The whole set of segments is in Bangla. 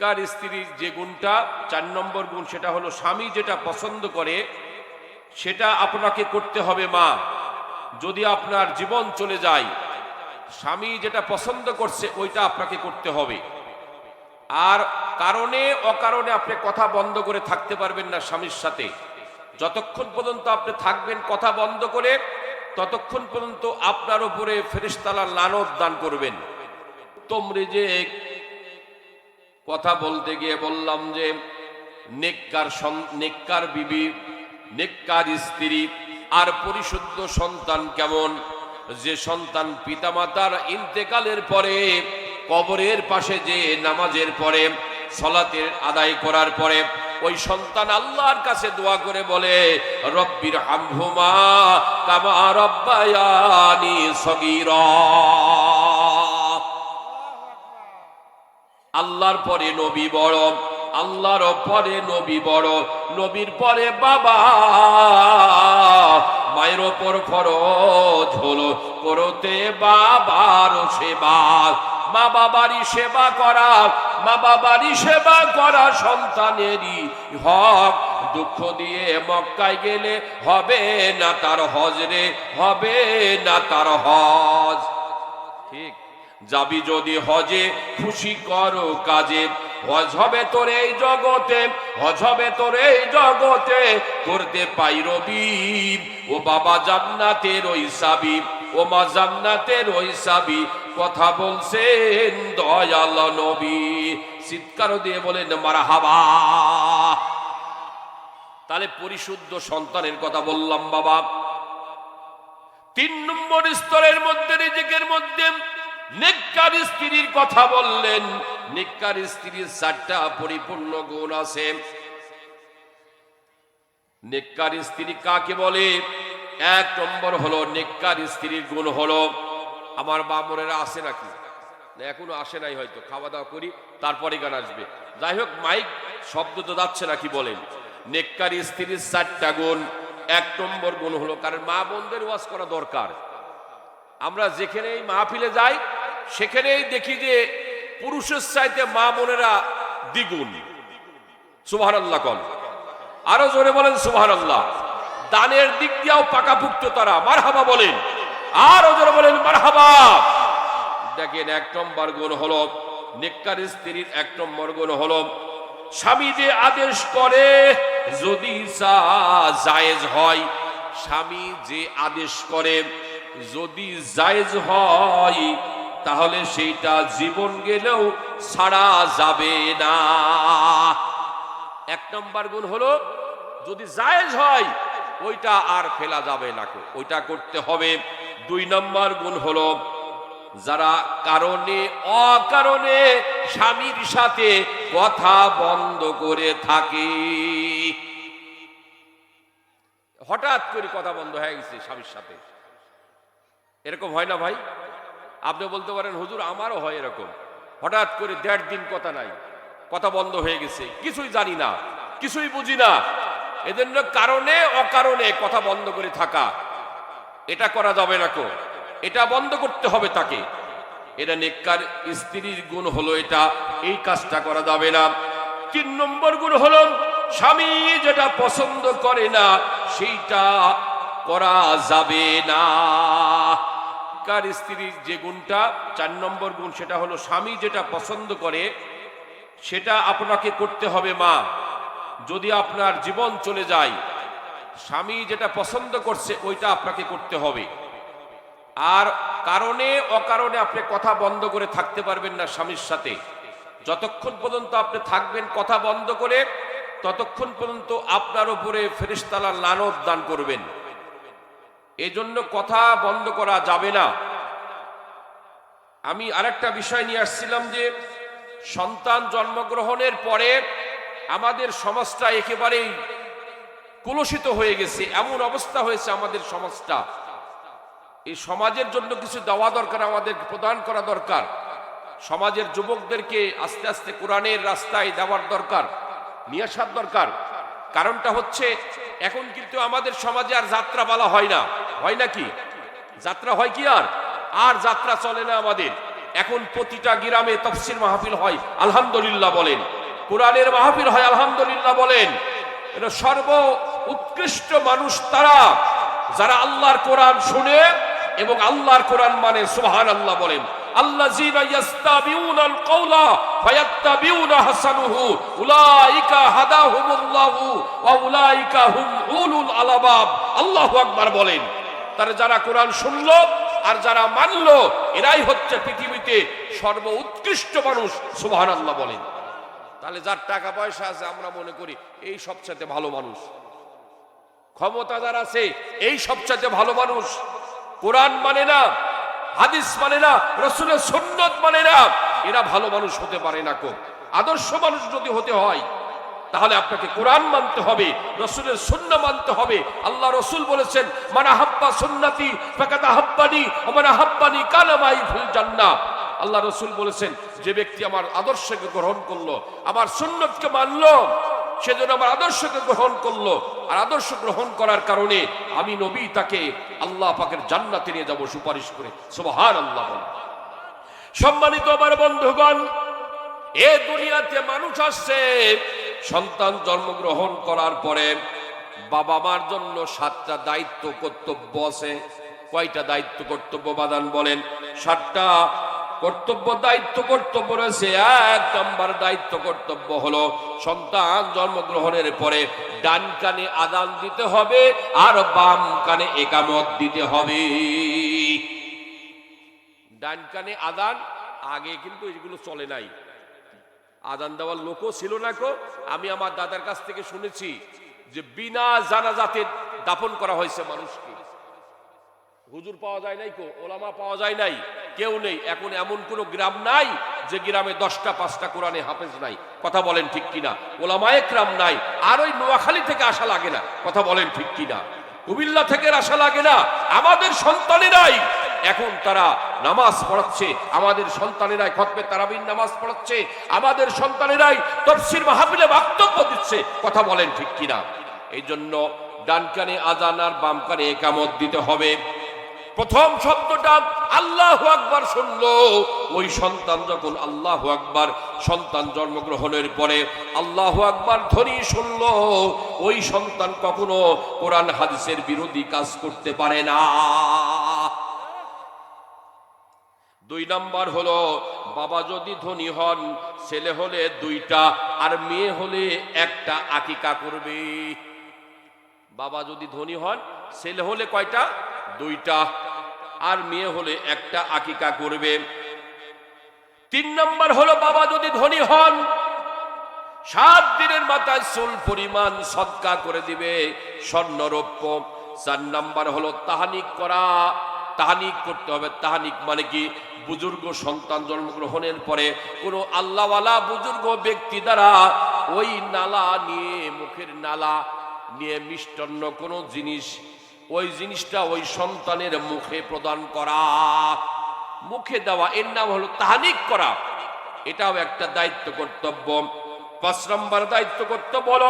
নেককার স্ত্রীর যে গুণটা, চার নম্বর গুণ সেটা হলো স্বামী যেটা পছন্দ করে, সেটা আপনাকে করতে হবে মা। যদি আপনার জীবন চলে যায়, স্বামী যেটা পছন্দ করছে ওইটা আপনাকে করতে হবে। আর কারণে, অকারণে আপনি কথা বন্ধ করে থাকতে পারবেন না স্বামীর সাথে। যতক্ষণ পর্যন্ত আপনি থাকবেন কথা বন্ধ করে, ততক্ষণ পর্যন্ত আপনার উপরে ফেরিস্তালা লানত দান করবেন। তোমরে রিজেক। কথা বলতে গিয়ে বললাম যে নেককার সন- নেককার বিবি নেককার স্ত্রী আর পরিশুদ্ধ সন্তান কেমন? যে সন্তান পিতামাতার ইন্তেকালের পরে, কবরের পাশে যে নামাজের পরে, সলাতের আদায় করার পরে, ওই সন্তান আল্লাহর কাছে দোয়া করে বলে, রব্বির হামহুমা কামা রব্বায়ানি সগীরা। আল্লাহর পরে নবী বড়, আল্লাহর পরে নবী বড়, নবীর পরে বাবা। মায়ের ওপর ফরজ হলো করতে বাবার সেবা। মা বাবারই সেবা করা, মা বাবারই সেবা করা সন্তানেরই হক। দুঃখ দিয়ে মক্কায় গেলে হবে না তার হজ রে হবে না তার হজ। ঠিক। যাবি যদি হজে, খুশি করো কাজে। হজ হবে তোর এই জগতে হজ হবে তোর এই জগতে করতে পাই রবি ও বাবা জান্নাতের ওই সাবি, ও মা জান্নাতের ওই সাবি, কথা বলছেন দয়াল নবী। চিৎকার দিয়ে বলেন মারা হাবা তাহলে পরিশুদ্ধ সন্তানের কথা বললাম বাবা। তিন নম্বর স্তরের মধ্যে, রিজিকের মধ্যে নেককার স্ত্রীর কথা বললেন। নেককার স্ত্রীর চারটা পরিপূর্ণ গুণ আছে। নেককার স্ত্রী কাকে বলে? এক নম্বর হলো নেককার স্ত্রীর গুণ হলো, আমার বামরেরা আসে নাকি? এখনও আসে নাই হয়তো, খাওয়া দাওয়া করি, তারপরে গান আসবে। যাই হোক, মাইক শব্দ তো যাচ্ছে নাকি বলেন। নেককার স্ত্রীর চারটা গুণ, এক নম্বর গুণ হলো কারণ মা বোনদের ওয়াজ করা দরকার। আমরা যেখানেই মাহফিলে যাই সেখানেই দেখি যে পুরুষের চাইতে মা বোনেরা দ্বিগুণ। সুবাহ আল্লাহ কন। আরও জোরে বলেন সুবাহ আল্লাহ দানের দিক দিয়েও পাকাপুক্ত তারা। মারহাবা বলেন। আরও জোরে বলেন মারহাবা। দেখেন এক নম্বর গুণ হলো, নেককার স্ত্রীর এক নম্বর গুণ হলো, স্বামী যে আদেশ করে যদি জায়েজ হয়, স্বামী যে আদেশ করে যদি জায়েজ হয় তাহলে সেইটা জীবন গেলেও ছাড়া যাবে না। এক নম্বর গুণ হলো, যদি জায়েজ হয়, ওইটা আর ফেলা যাবে না ওইটা করতে হবে। দুই নম্বর গুণ হলো, যারা কারণে, অকারণে স্বামীর সাথে কথা বন্ধ করে থাকে। হঠাৎ করে কথা বন্ধ হয়ে গেছে স্বামীর সাথে। এরকম হয় না ভাই? আপনি বলতে পারেন, হুজুর, আমারও হয় এরকম। হঠাৎ করে দেড় দিন কথা নাই। কথা বন্ধ হয়ে গেছে। কিছুই জানি না। কিছুই বুঝি না। এজন্য কারণে, অকারণে কথা বন্ধ করে থাকা। এটা করা যাবে না কো। এটা বন্ধ করতে হবে তাকে। এটা নেককার স্ত্রীর গুণ হলো এটা। এই কাজটা করা যাবে না। তিন নম্বর গুণ হলো, স্বামী যেটা পছন্দ করে না, সেইটা করা যাবে না। কার স্ত্রীর যে গুণটা, চার নম্বর গুণ সেটা হলো স্বামী যেটা পছন্দ করে, সেটা আপনাকে করতে হবে মা। যদি আপনার জীবন চলে যায়, স্বামী যেটা পছন্দ করছে ওইটা আপনাকে করতে হবে। আর কারণে, অকারণে আপনি কথা বন্ধ করে থাকতে পারবেন না স্বামীর সাথে। যতক্ষণ পর্যন্ত আপনি থাকবেন কথা বন্ধ করে, ততক্ষণ পর্যন্ত আপনার উপরে ফেরিস্তালা লানত দান করবেন। এজন্য কথা বন্ধ করা যাবে না। আমি আরেকটা বিষয় নিয়ে আসছিলাম যে সন্তান জন্মগ্রহণের পরে আমাদের সমাজটা একেবারেই কুলসিত হয়ে গেছে, এমন অবস্থা হয়েছে আমাদের সমাজটা। এই সমাজের জন্য কিছু দেওয়া দরকার, আমাদের প্রদান করা দরকার। সমাজের যুবকদেরকে আস্তে আস্তে কোরআনের রাস্তায় দেওয়ার দরকার, নিয়ে আসার দরকার। কারণটা হচ্ছে, এখন কিন্তু আমাদের সমাজে আর যাত্রা বলা হয় না। হয় নাকি? যাত্রা হয় কি আর? আর যাত্রা চলে না আমাদের। এখন প্রতিটা গ্রামে তফসির মাহফিল হয়, আলহামদুলিল্লাহ বলেন। কোরআনের মাহফিল হয়, আলহামদুলিল্লাহ বলেন। সর্ব উৎকৃষ্ট মানুষ তারা, যারা আল্লাহর কোরআন শুনে এবং আল্লাহর কোরআন মানে সুবহান আল্লাহ বলেন আল্লাহু বলেন। তারা যারা কোরআন শুনলো আর যারা মানল, এরাই হচ্ছে পৃথিবীতে সর্ব উৎকৃষ্ট মানুষ, সুবহানাল্লাহ বলেন। তাহলে যার টাকা পয়সা আছে, আমরা মনে করি এই সবচেয়ে ভালো মানুষ। ক্ষমতাদার আছে, এই সবচেয়ে ভালো মানুষ। কোরআন মানে না, হাদিস মানে না, রসুলের সুন্নত মানে না। এরা ভালো মানুষ হতে পারে না কো। আদর্শ মানুষ যদি হতে হয় তাহলে আপনাকে কোরআন মানতে হবে, রসুলের সুন্ন মানতে হবে। আল্লাহ রসুল বলেছেন, মানা হাব্বা সুন্নাতি ফাকাতা হাব্বানি মানা হাব্বানি কালামাই ফিল জান্নাহ। আল্লাহ রসুল বলেছেন, যে ব্যক্তি আমার আদর্শকে গ্রহণ করল, আমার সুন্নতকে মানলো সেজন্য আমার আদর্শকে গ্রহণ করল। আর আদর্শ গ্রহণ করার কারণে আমি নবী, তাকে আল্লাহ পাকের জান্নাতে নিয়ে যাব সুপারিশ করে। সুবহান আল্লাহ সম্মানিত আমার বন্ধুগণ, এ দুনিয়াতে মানুষ আসছে সন্তান জন্মগ্রহণ করার পরে বাবা মার জন্য সাতটা দায়িত্ব কর্তব্য আছে। কয়টা দায়িত্ব কর্তব্য বাদান বলেন? সাতটা কর্তব্য, দায়িত্ব কর্তব্য রয়েছে। এক নম্বর দায়িত্ব কর্তব্য হলো সন্তান জন্মগ্রহণের পরে ডান কানে আদান দিতে হবে আর বাম কানে একামত দিতে হবে। ডান কানে আদান আগে কিন্তু এগুলো চলে নাই। আদান দেওয়ার লোকও ছিল না কো আমি আমার দাদার কাছ থেকে শুনেছি যে বিনা জানাজাতে দাফন করা হয়েছে মানুষকে। হুজুর পাওয়া যায় নাই কো ওলামা পাওয়া যায় নাই, কেউ নেই। এখন এমন কোনো গ্রাম নাই যে গ্রামে দশটা, পাঁচটা কোরআনে হাফেজ নাই। কথা বলেন ঠিক কিনা? ওলামায়ে গ্রাম নাই, আর ওই নোয়াখালী থেকে আসা লাগে না। কথা বলেন ঠিক কিনা? কুমিল্লা থেকে আসা লাগে না। আমাদের সন্তানেরাই এখন তারা নামাজ পড়াচ্ছে, আমাদের সন্তানেরাই খতমে তারাবিন নামাজ পড়াচ্ছে, আমাদের সন্তানেরাই তফসির মাহফিলে বক্তব্য দিচ্ছে, কথা বলেন ঠিক কিনা? এই জন্য ডান কানে আজান আর বাম কানে একামত দিতে হবে। প্রথম শব্দটা আল্লাহ আকবার শুনলো। ওই সন্তান যখন আল্লাহ আকবার সন্তান জন্মগ্রহণের পরে আল্লাহ আকবার ধ্বনি শুনলো, ওই সন্তান কখনো কোরআন হাদিসের বিরোধী কাজ করতে পারে না। দুই নাম্বার হলো, বাবা যদি ধনী হন, ছেলে হলে দুইটা, আর মেয়ে হলে একটা আকিকা করবে। বাবা যদি ধনী হন, ছেলে হলে কয়টা? দুইটা, আর মেয়ে হলে একটা আকিকা করবে। তিন নম্বর হলো, বাবা যদি ধনী হন, সাত দিনের মাথায় চুল পরিমাণ সৎকা করে দিবে, স্বর্ণরৌপ্য। চার নাম্বার হলো, তাহানিক করা। তাহানিক করতে হবে। তাহানিক মানে কি? বুজুর্গ সন্তান জন্মগ্রহণের পরে কোনো আল্লাহওয়ালা বুজুর্গ ব্যক্তি দ্বারা ওই নালা নিয়ে, মুখের নালা নিয়ে মিষ্টান্ন কোনো জিনিস, ওই জিনিসটা ওই সন্তানের মুখে প্রদান করা, মুখে দেওয়া, এর নাম হলো তাহানিক করা। এটাও একটা দায়িত্ব কর্তব্য। পাঁচ নম্বর দায়িত্ব কর্তব্য হল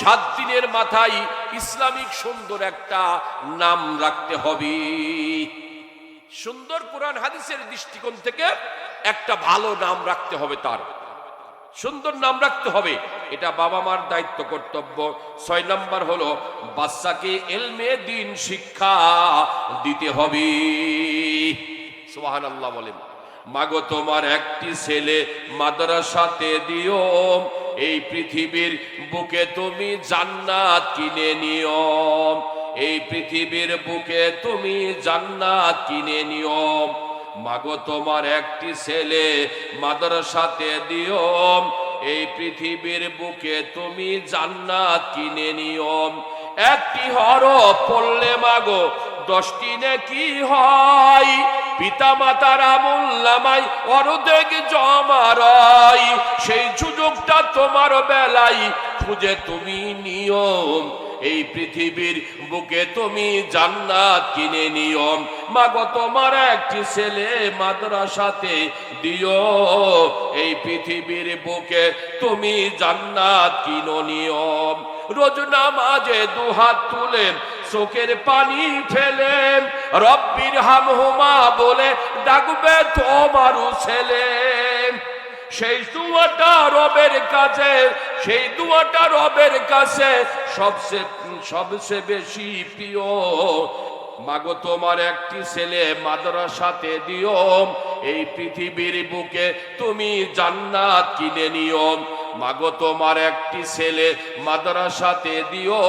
সাত দিনের মাথায় ইসলামিক সুন্দর একটা নাম রাখতে হবে। সুন্দর কোরআন হাদিসের দৃষ্টিকোণ থেকে একটা ভালো নাম রাখতে হবে তার। সুন্দর নাম রাখতে হবে। এটা বাবা মার দায়িত্ব, কর্তব্য। ছয় নম্বর হলো, বাচ্চাকে এলমে দিন শিক্ষা দিতে হবে। সোহান আল্লাহ বলেন, মাগো, তোমার একটি ছেলে মাদ্রাসাতে দিও, এই পৃথিবীর বুকে তুমি জান্নাত কিনে নিও। এই পৃথিবীর বুকে তুমি জান্নাত কিনে নিও। মাগো, তোমার একটি ছেলে মাদ্রাসাতে দিও। এই পৃথিবীর বুকে তুমি জান্নাত কিনে নিও। একটি হর পড়লে মাগো, দশটি কি হয়। পিতা মাতার আমুল্লামাই অর্ধেক জমারাই সেই সুযোগটা তোমার বেলায় খুঁজে তুমি নিয়ম এই পৃথিবীর বুকে তুমি জান্নাত কিনে নিয়ম মাগো, তোমার একটি ছেলে মাদ্রাসাতে দিও। এই পৃথিবীর বুকে তুমি জান্নাত কিনো নিয়ম রোজ নামাজে দুহাত তুলে চোখের পানি ফেলে। রব্বির হামহুমা বলে ডাকবে তোমারও ছেলে। সেই দুয়াটা রবের কাছে সেই দুয়াটা রবের কাছে সবচেয়ে সবচেয়ে বেশি প্রিয়। মাগো, তোমার একটি ছেলে মাদ্রাসাতে দিও। এই পৃথিবীর বুকে তুমি জান্নাত কিনে নিও। মাগো, তোমার একটি ছেলে মাদ্রাসাতে দিও।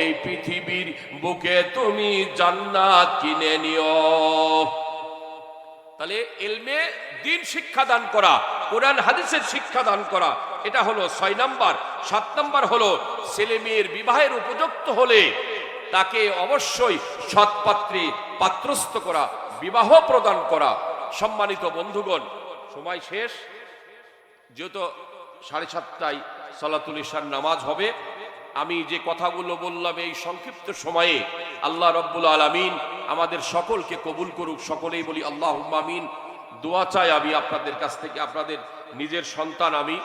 এই পৃথিবীর বুকে তুমি জান্নাত কিনে নিও। তাহলে এলমে দিন শিক্ষা দান করা, কোরআন, হাদিসের শিক্ষা দান করা এটা হলো ছয় নাম্বার। সাত নাম্বার হলো ছেলে মেয়ের বিবাহের উপযুক্ত হলে তাকে অবশ্যই সৎপাত্রী পাত্রস্থ করা, বিবাহ প্রদান করা। সম্মানিত বন্ধুগণ, সময় শেষ। যেহেতু সাড়ে সাতটায় সালাতুল ইশার নামাজ হবে, আমি যে কথাগুলো বললাম এই সংক্ষিপ্ত সময়ে, আল্লাহ রব্বুল আলমিন আমাদের সকলকে কবুল করুক, সকলেই বলি আল্লাহ আমিন। দোয়া চাই আমি আপনাদের কাছ থেকে, আপনাদের নিজের সন্তান আমি